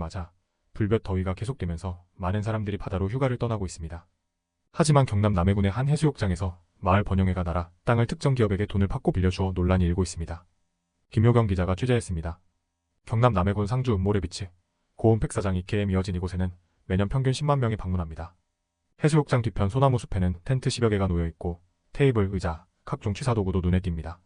맞아 불볕 더위가 계속되면서 많은 사람들이 바다로 휴가를 떠나고 있습니다. 하지만 경남 남해군의 한 해수욕장에서 마을 번영회가 날아 땅을 특정 기업에게 돈을 받고 빌려주어 논란이 일고 있습니다. 김효경 기자가 취재했습니다. 경남 남해군 상주 은모래 비치 고운 백사장 이케에 이어진 이곳에는 매년 평균 10만 명이 방문합니다. 해수욕장 뒤편 소나무 숲에는 텐트 10여 개가 놓여 있고 테이블, 의자, 각종 취사 도구도 눈에 띕니다.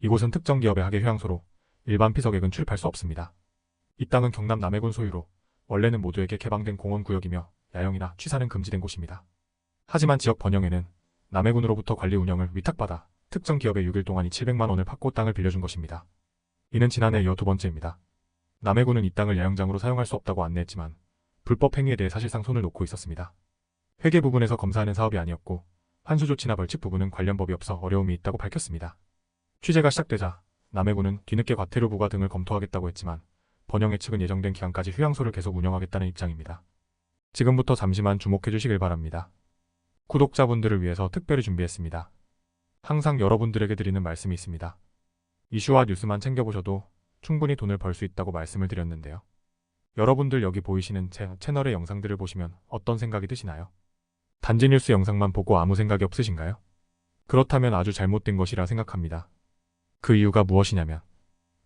이곳은 특정 기업의 학예 휴양소로 일반 피서객은 출입할 수 없습니다. 이 땅은 경남 남해군 소유로 원래는 모두에게 개방된 공원구역이며 야영이나 취사는 금지된 곳입니다. 하지만 지역 번영에는 남해군으로부터 관리 운영을 위탁받아 특정 기업에 6일 동안 이 700만 원을 받고 땅을 빌려준 것입니다. 이는 지난해 이어 두 번째입니다. 남해군은 이 땅을 야영장으로 사용할 수 없다고 안내했지만 불법 행위에 대해 사실상 손을 놓고 있었습니다. 회계 부분에서 검사하는 사업이 아니었고 환수 조치나 벌칙 부분은 관련 법이 없어 어려움이 있다고 밝혔습니다. 취재가 시작되자 남해군은 뒤늦게 과태료 부과 등을 검토하겠다고 했지만 번영회 측은 예정된 기간까지 휴양소를 계속 운영하겠다는 입장입니다. 지금부터 잠시만 주목해 주시길 바랍니다. 구독자분들을 위해서 특별히 준비했습니다. 항상 여러분들에게 드리는 말씀이 있습니다. 이슈와 뉴스만 챙겨보셔도 충분히 돈을 벌 수 있다고 말씀을 드렸는데요. 여러분들 여기 보이시는 제 채널의 영상들을 보시면 어떤 생각이 드시나요? 단지 뉴스 영상만 보고 아무 생각이 없으신가요? 그렇다면 아주 잘못된 것이라 생각합니다. 그 이유가 무엇이냐면